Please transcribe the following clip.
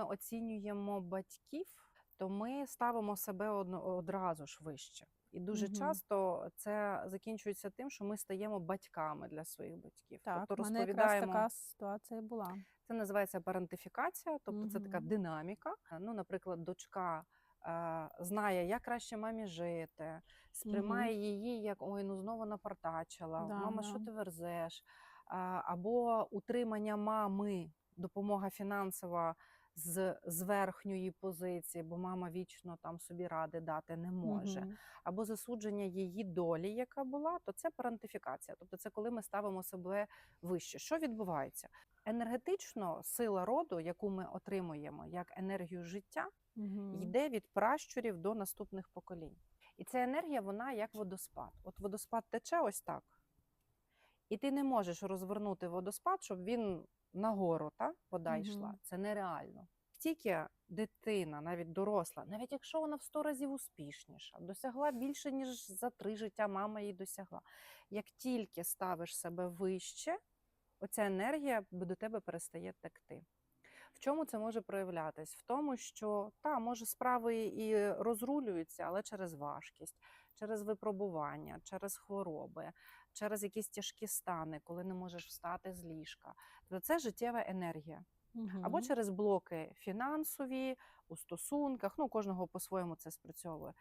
ми оцінюємо батьків, то ми ставимо себе одразу ж вище. І дуже Мгм. часто це закінчується тим, що ми стаємо батьками для своїх батьків. Так, тобто в мене якраз така ситуація була. це називається парентифікація, тобто це така динаміка. Ну, наприклад, дочка е, знає, як краще мамі жити, сприймає її як ой, ну знову напортачила, Да, мама, що ти верзеш? Або утримання мами, допомога фінансова з, з верхньої позиції, бо мама вічно там собі ради дати не може Мгм. або засудження її долі, яка була, то це парентифікація. Тобто це коли ми ставимо себе вище. Що відбувається? Енергетично сила роду, яку ми отримуємо як енергію життя, Мгм. йде від пращурів до наступних поколінь. І ця енергія, вона як водоспад. От водоспад тече ось так. І ти не можеш розвернути водоспад, щоб він нагору та, вода йшла. Угу. Це нереально. Тільки дитина, навіть доросла, навіть якщо вона в 100 разів успішніша, досягла більше, ніж за три життя мама її досягла. Як тільки ставиш себе вище, оця енергія до тебе перестає текти. В чому це може проявлятись? В тому, що та може справи і розрулюються, але через важкість, через випробування, через хвороби, через якісь тяжкі стани, коли не можеш встати з ліжка. Тобто це життєва енергія. Або через блоки фінансові, у стосунках. Ну, кожного по-своєму це спрацьовує.